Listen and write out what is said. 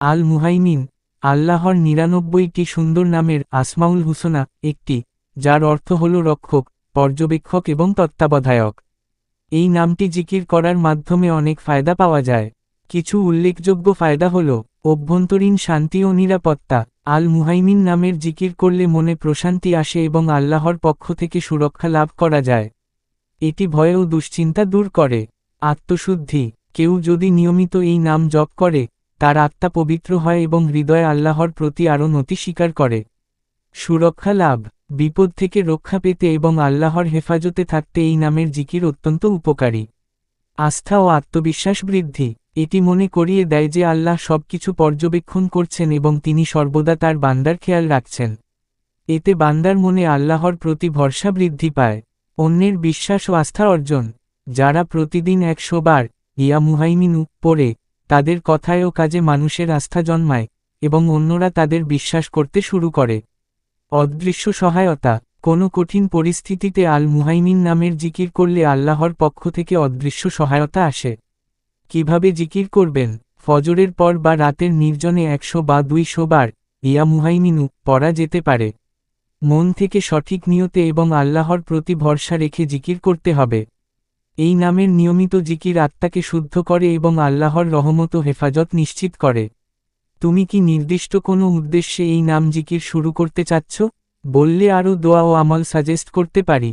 আল Muhaimin আল্লাহর নিরানব্বইটি সুন্দর নামের আসমাউল হুসনা, একটি, যার অর্থ হল রক্ষক, পর্যবেক্ষক এবং তত্ত্বাবধায়ক। এই নামটি জিকির করার মাধ্যমে অনেক ফায়দা পাওয়া যায়। কিছু উল্লেখযোগ্য ফায়দা হল, অভ্যন্তরীণ শান্তি ও নিরাপত্তা। আল মুহাইমিন নামের জিকির করলে মনে প্রশান্তি আসে এবং আল্লাহর পক্ষ থেকে সুরক্ষা লাভ করা যায়। এটি ভয় ও দুশ্চিন্তা দূর করে। আত্মশুদ্ধি, কেউ যদি নিয়মিত এই নাম জপ করে তার আত্মা পবিত্র হয় এবং হৃদয় আল্লাহর প্রতি আরও নতি স্বীকার করে। সুরক্ষা লাভ, বিপদ থেকে রক্ষা পেতে এবং আল্লাহর হেফাজতে থাকতে এই নামের জিকির অত্যন্ত উপকারী। আস্থা ও আত্মবিশ্বাস বৃদ্ধি, এটি মনে করিয়ে দেয় যে আল্লাহ সবকিছু পর্যবেক্ষণ করছেন এবং তিনি সর্বদা তার বান্দার খেয়াল রাখছেন। এতে বান্দার মনে আল্লাহর প্রতি ভরসা বৃদ্ধি পায়। অন্যের বিশ্বাস ও আস্থা অর্জন, যারা প্রতিদিন একশো বার, ইয়া মুহাইমিনু, পড়ে তাদের কথায় ও কাজে মানুষের আস্থা জন্মায় এবং অন্যরা তাদের বিশ্বাস করতে শুরু করে। অদৃশ্য সহায়তা, কোনো কঠিন পরিস্থিতিতে আল মুহাইমিন নামের জিকির করলে আল্লাহর পক্ষ থেকে অদৃশ্য সহায়তা আসে। কীভাবে জিকির করবেন? ফজরের পর বা রাতের নির্জনে একশো বা দুইশো বার ইয়া মুহাইমিনু পড়া যেতে পারে। মন থেকে সঠিক নিয়তে এবং আল্লাহর প্রতি ভরসা রেখে জিকির করতে হবে। এই নামের নিয়মিত জিকির আত্মাকে শুদ্ধ করে এবং আল্লাহর রহমত হেফাজত নিশ্চিত করে। তুমি কি নির্দিষ্ট কোনো উদ্দেশ্যে এই নাম জিকির শুরু করতে চাচ্ছ? বললে আরও দোয়া ও আমল সাজেস্ট করতে পারি।